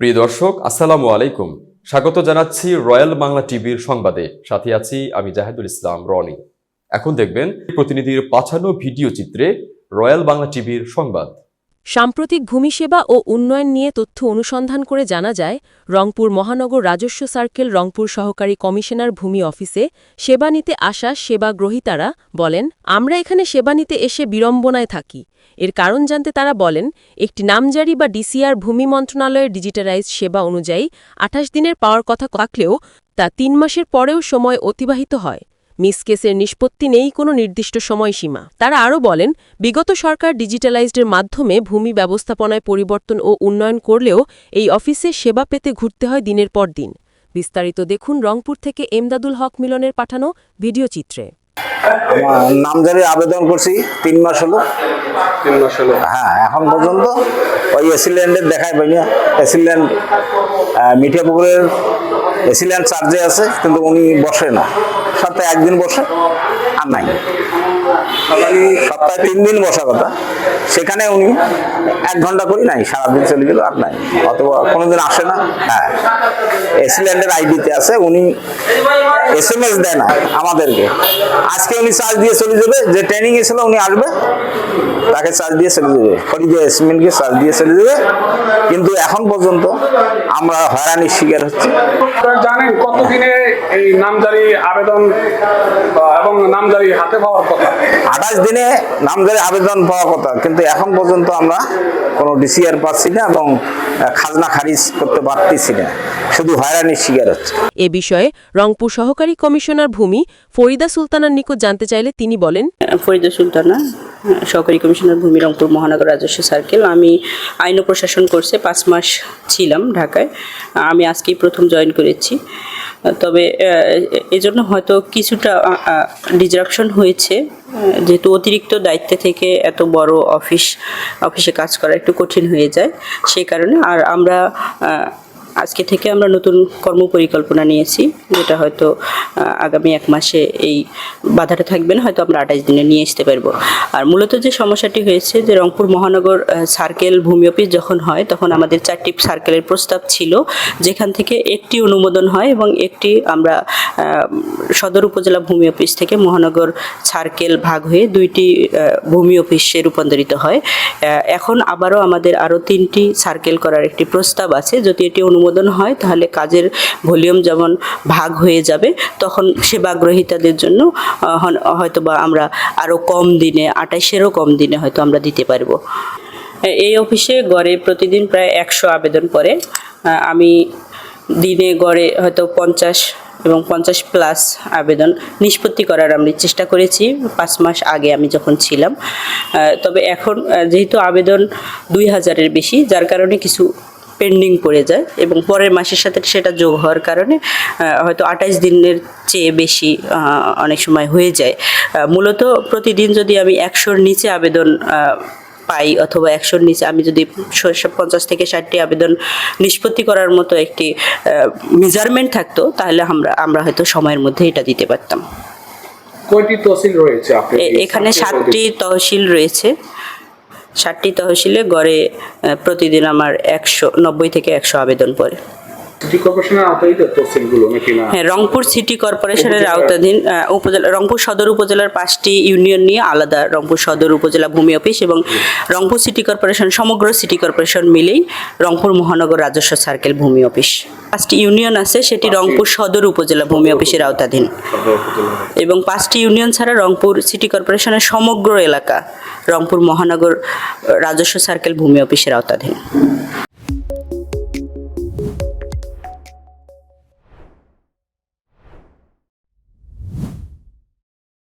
প্রিয় দর্শক, আসসালামু আলাইকুম। স্বাগত জানাচ্ছি রয়্যাল বাংলা টিভির সংবাদে। সাথে আছি আমি জাহেদুল ইসলাম রনি। এখন দেখবেন প্রতিনিধির পাঠানো ভিডিও চিত্রে রয়্যাল বাংলা টিভির সংবাদ। সাম্প্রতিক ভূমি সেবা ও উন্নয়ন নিয়ে তথ্য অনুসন্ধান করে জানা যায়, রংপুর মহানগর রাজস্ব সার্কেল রংপুর সহকারী কমিশনার ভূমি অফিসে সেবা নিতে আসা সেবা গ্রহীতারা বলেন, আমরা এখানে সেবা নিতে এসে বিড়ম্বনায় থাকি। এর কারণ জানতে তারা বলেন, একটি নামজারি বা ডিসিআর ভূমি মন্ত্রণালয়ের ডিজিটালাইজ সেবা অনুযায়ী আঠাশ দিনের পাওয়ার কথা থাকলেও তা তিন মাসের পরেও সময় অতিবাহিত হয়। মিস কেসের নিষ্পত্তি নেই কোনো নির্দিষ্ট সময়সীমা। তারা আরও বলেন, বিগত সরকার ডিজিটালাইজডের মাধ্যমে ভূমি ব্যবস্থাপনায় পরিবর্তন ও উন্নয়ন করলেও এই অফিসে সেবা পেতে ঘুরতে হয় দিনের পর দিন। বিস্তারিত দেখুন রংপুর থেকে এমদাদুল হক মিলনের পাঠানো ভিডিও চিত্রে। আমার নামজারি আবেদন করছি তিন মাস হলো। তিন মাস হলো। হ্যাঁ এখন পর্যন্ত ওই এসিল্যান্ডের দেখাই পাই না এসিল্যান্ড মিঠাপুকুরের এসিল্যান্ড চার্জে আছে কিন্তু উনি বসে না। সপ্তাহে একদিন বসে আর নাই। সপ্তাহে তিন দিন বসা কথা। সেখানে উনি এক ঘণ্টা করি নাই সারাদিন চলে গেল আর নাই। অথবা কোনোদিন আসে না। হ্যাঁ এসিল্যান্ডের আইডিতে আছে উনি এস এম এস দেয় না আমাদেরকে। আজকে উনি চার্জ দিয়ে চলে যাবে যে ট্রেনিং এ ছিল উনি আসবে তাকে চার্জ দিয়ে চলে যাবে। ফরিদা এসমিনকে চার্জ দিয়ে চলে যাবে। কিন্তু এখন পর্যন্ত আমরা হয়রানির শিকার হচ্ছি। জানেন কতদিনে এই নামজারি আবেদন এবং নামজারি হাতে পাওয়ার কথা? আঠাশ দিনে নামজারি আবেদন পাওয়া কথা কিন্তু এখন পর্যন্ত আমরা কোনো ডিসিআর পাচ্ছি না এবং খাজনা খারিজ করতে পারতেছি না। শুধু হয়রানির শিকার হচ্ছে। এ বিষয়ে রংপুর সহকারী কমিশনার ভূমি ফরিদা সুলতানার নিকট জানতে চাইলে তিনি বলেন, ফরিদা সুলতানা, সহকারী কমিশনার ভূমি রংপুর মহানগর রাজস্ব সার্কেল। আমি আইন ও প্রশাসন কোর্সে পাঁচ মাস ছিলাম ঢাকায়। আমি আজকেই প্রথম জয়েন করেছি। তবে এজন্য হয়তো কিছুটা ডিজরাপশন হয়েছে। যেহেতু অতিরিক্ত দায়িত্বে থেকে এত বড় অফিস অফিসে কাজ করা একটু কঠিন হয়ে যায়। সেই কারণে আর আমরা আজকে থেকে আমরা নতুন কর্ম পরিকল্পনা নিয়েছি, যেটা হয়তো আগামী এক মাসে এই বাধাটা থাকবে না, হয়তো আমরা আঠাশ দিনে নিয়ে আসতে পারব। আর মূলত যে সমস্যাটি হয়েছে যে রংপুর মহানগর সার্কেল ভূমি অফিস যখন হয়, তখন আমাদের চারটি সার্কেলের প্রস্তাব ছিল, যেখান থেকে একটি অনুমোদন হয় এবং একটি আমরা সদর উপজেলা ভূমি অফিস থেকে মহানগর সার্কেল ভাগ হয়ে দুইটি ভূমি অফিসে রূপান্তরিত হয়। এখন আবারও আমাদের আরও তিনটি সার্কেল করার একটি প্রস্তাব আছে, যদি এটি অনুমোদন হয় তাহলে কাজের ভলিউম যেমন ভাগ হয়ে যাবে তখন সেবাগ্রহীতাদের জন্য আহ, হন- হয়তোবা আমরা আরও কম দিনে আটাইশেরও কম দিনে হয়তো আমরা দিতে পারব। এই অফিসে গড়ে প্রতিদিন প্রায় একশো আবেদন পড়ে। আমি দিনে গড়ে হয়তো পঞ্চাশ এবং পঞ্চাশ প্লাস আবেদন নিষ্পত্তি করার আমি চেষ্টা করেছি পাঁচ মাস আগে আমি যখন ছিলাম। তবে এখন যেহেতু আবেদন দুই হাজারের বেশি যার কারণে কিছু পেন্ডিং পড়ে যায় এবং পরের মাসের সাথে সেটা যোগ হওয়ার কারণে হয়তো আঠাশ দিনের চেয়ে বেশি অনেক সময় হয়ে যায়। মূলত প্রতিদিন যদি আমি একশোর নিচে আবেদন পাই অথবা একশোর নিচে আমি যদি পঞ্চাশ থেকে ষাটটি আবেদন নিষ্পত্তি করার মতো একটি মেজারমেন্ট থাকতো তাহলে আমরা আমরা হয়তো সময়ের মধ্যে এটা দিতে পারতাম। কয়টি তহসিল রয়েছে এখানে সাতটি তহসিল রয়েছে। ষাটটি তহসিলে গড়ে প্রতিদিন আমার একশো নব্বই থেকে একশো আবেদন পড়ে। সিটি কর্পোরেশনের আওতায় তহসিলগুলো নাকি না? হ্যাঁ রংপুর সিটি কর্পোরেশনের আওতাধীন উপজেলা রংপুর সদর উপজেলার পাঁচটি ইউনিয়ন নিয়ে আলাদা রংপুর সদর উপজেলা ভূমি অফিস এবং রংপুর সিটি কর্পোরেশন সমগ্র সিটি কর্পোরেশন মিলেই রংপুর মহানগর রাজস্ব সার্কেল ভূমি অফিস। পাঁচটি ইউনিয়ন আছে সেটি রংপুর সদর উপজেলা ভূমি অফিসের আওতাধীন। এবং পাঁচটি ইউনিয়ন ছাড়া রংপুর সিটি কর্পোরেশনের সমগ্র এলাকা রংপুর মহানগর রাজস্ব সার্কেল ভূমি অফিসের আওতাধীন।